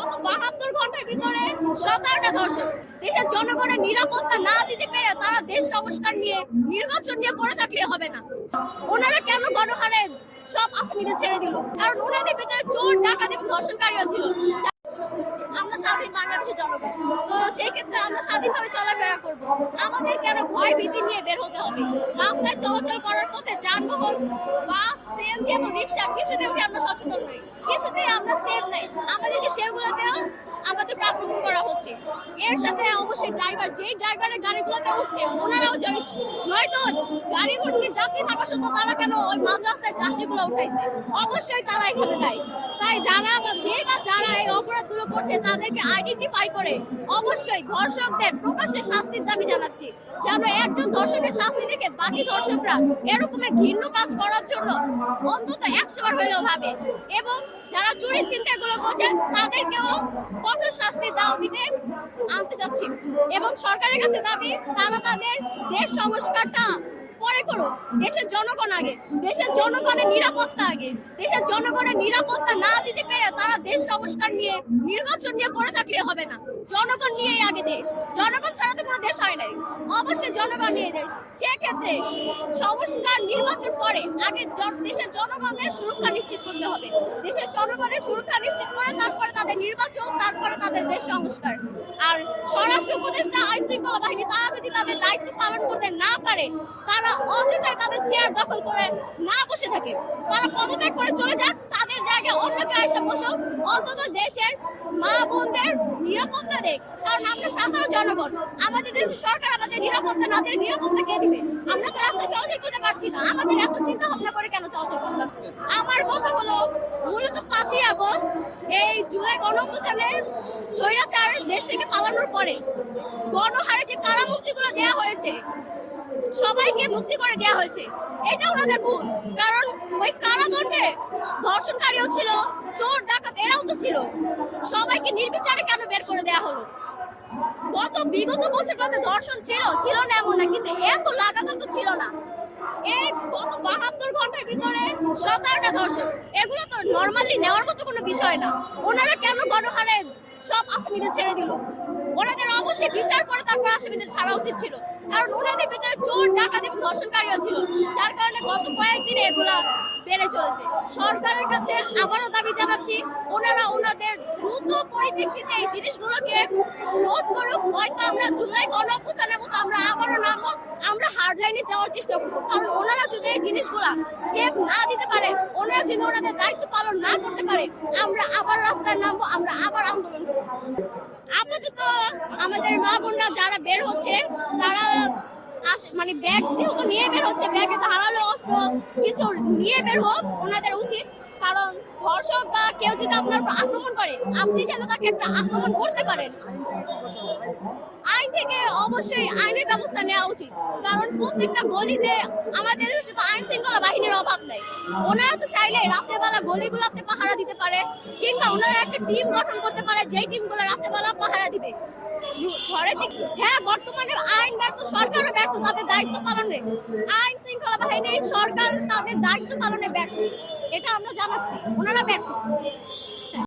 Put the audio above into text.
গত বাহাত্তর ঘণ্টার ভিতরে সতেরোটা ধর্ষণ দেশের জনগণের নিরাপত্তা না দিতে পেরে তারা দেশ সংস্কার নিয়ে নির্বাচন নিয়ে পড়ে থাকলে হবে না। ওনারা কেন গণহারে সব আসামিদের ছেড়ে দিল? কারণ ওনাদের ভিতরে চোর, ডাকাতি এবং ধর্ষণকারীও ছিল। বাংলাদেশের তো সেই ক্ষেত্রে আমরা স্বাধীনভাবে চলাফেরা করব। আমাদের কেন ভয় ভীতি নিয়ে বের হতে হবে? রাস্তায় চলাচল করার পথে যানবাহন, বাস সিএনজি এবং রিক্সা কিছুতে উঠে আমরা সচেতন নই। কিছুতেই আমরা সেফ নাই। আমাদেরকে সেগুলোতেও আমাদের আক্রমণ করা হচ্ছে। এর সাথে অবশ্যই ড্রাইভার যেই ড্রাইভারের গাড়িগুলোতে উঠছে, ওনারাও জড়িত। নয়তো গাড়ি গাড়িগুলোতে যাত্রী থাকা সত্ত্বেও তারা কেন ওই মাঝ রাস্তায় যাত্রীগুলো উঠাইছে? অবশ্যই তারা এখানে দায়ী। তাই যারা বা যে বা যারা এই অপরাধগুলো করছে, তাদেরকে আইডেন্টিফাই করে অবশ্যই ধর্ষকদের প্রকাশ্যে শাস্তির দাবি জানাচ্ছি যেন একজন ধর্ষকের শাস্তি দেখে বাকি ধর্ষকরা এরকমের ঘৃণ্য কাজ করার জন্য অন্তত একশো বার হলেও ভাবে। এবং যারা চুরি চিন্তাগুলো করছে, তাদেরকেও কঠোর শাস্তি দাও দিতে আনতে চাচ্ছি এবং সরকারের কাছে দাবি, তারা তাদের দেশ সংস্কারটা পরে করো দেশের জনগণ আগে, দেশের জনগণের নিরাপত্তা আগে। দেশের জনগণের নিরাপত্তা না দিতে পেরে তারা দেশ সংস্কার নিয়ে নির্বাচন নিয়ে পড়ে থাকলে হবে না। জনগণ নিয়েই আগে দেশ। জনগণ ছাড়া তো কোনো দেশ হয় নাই। অবশ্যই জনগণ নিয়ে দেশ। সেক্ষেত্রে সংস্কার নির্বাচন পরে আগে দেশের জনগণের সুরক্ষা নিশ্চিত করতে হবে। দেশের জনগণের সুরক্ষা নিশ্চিত করে তারপরে তাদের নির্বাচন, তারপরে তাদের দেশ সংস্কার। আর স্বরাষ্ট্র উপদেষ্টা আইন শৃঙ্খলা বাহিনী, তারা যদি তাদের দায়িত্ব পালন করতে না পারে, তারা অযথায় তাদের চেয়ার দখল করে না বসে থাকে। তারা পদত্যাগ করে চলে যাক জায়গায় অন্যকে এসে বসুক, অন্তত দেশের মা বোনদের নিরাপত্তা দেখ। কারণ আমরা সাধারণ জনগণ, আমাদের দেশের সরকার আমাদের নিরাপত্তা না দিলে নিরাপত্তা কে দিবে? আমরা তো রাস্তায় চলাচল করতে পারছি না। আমাদের এত চিন্তা ভাবনা করে কেন চলাচল পারছি আমার কথা হলো, মূলত পাঁচই আগস্ট, এই জুলাই গণঅভ্যুত্থানে স্বৈরাচার দেশ থেকে পালানোর পরে গণহারে যে কারামুক্তিগুলো দেওয়া হয়েছে সবাইকে মুক্তি করে দেওয়া হয়েছে। এটা ওনাদের ভুল। কারণ ওই কারাদণ্ডে ধর্ষণকারীও ছিল, চোর, ডাকাত, এরাও তো ছিল। সবাইকে নির্বিচারে কেন বের করে দেওয়া হলো? গত বিগত বছরগুলোতে ধর্ষণ ছিল ছিল না এমন না, কিন্তু এত লাগাতার তো ছিল না। এই গত বাহাত্তর ঘণ্টার ভিতরে সতেরোটা ধর্ষণ, এগুলো তো নর্মালি নেওয়ার মতো কোনো বিষয় না। ওনারা কেন গণহারে সব আসামিদের ছেড়ে দিল? ওনাদের অবশ্যই বিচার করে তারপর আসামিদের ছাড়া উচিত ছিল। কারণ ওনাদের ভিতরে চোর, ডাকাত এবং ধর্ষণকারীও ছিল। যার কারণে গত কয়েকদিনে এগুলা বেড়ে চলেছে। সরকারের কাছে আবারও দাবি জানাচ্ছি, ওনারা ওনাদের দ্রুত পরিপ্রেক্ষিতে এই জিনিসগুলোকে রোধ করুক, হয়তো আমরা জুলাই গণ অভ্যুত্থানের মতো আমরা আবারও নামবো, আমরা হার্ড লাইনে যাওয়ার চেষ্টা করব। কারণ ওনারা যদি এই জিনিসগুলা সেফ না দিতে পারে, ওনারা যদি ওনাদের দায়িত্ব পালন না করতে পারে, আমরা আবার রাস্তায় নামবো, আমরা আবার আন্দোলন করব। আপাতত আমাদের মা বোনরা যারা বের হচ্ছে, তারা মানে ব্যাগ যেহেতু নিয়ে বের হচ্ছে ব্যাগে ধারালো অস্ত্র, কিছু নিয়ে বের হোক, ওনাদের উচিত। কারণ ধর্ষক বা কেউ যদি আপনার আক্রমণ করে, আপনি যেন তাকে একটা আক্রমণ করতে পারেন। আইন থেকে অবশ্যই আইনের ব্যবস্থা নেওয়া উচিত। কারণ প্রত্যেকটা গলিতে আমাদের দেশে তো আইন শৃঙ্খলা অভাব নাই। ওনারা তো চাইলে রাত্রেবেলা গলিগুলোতে পাহারা দিতে পারে, কিংবা ওনারা একটা টিম গঠন করতে পারে, যেই টিমগুলো রাত্রেবেলা পাহারা দিবে। হ্যাঁ বর্তমানে আইন ব্যর্থ, সরকারও ব্যর্থ, তাদের দায়িত্ব পালনে। আইন শৃঙ্খলা বাহিনী, সরকার তাদের দায়িত্ব পালনে ব্যর্থ। এটা আমরা জানাচ্ছি, ওনারা ব্যর্থ।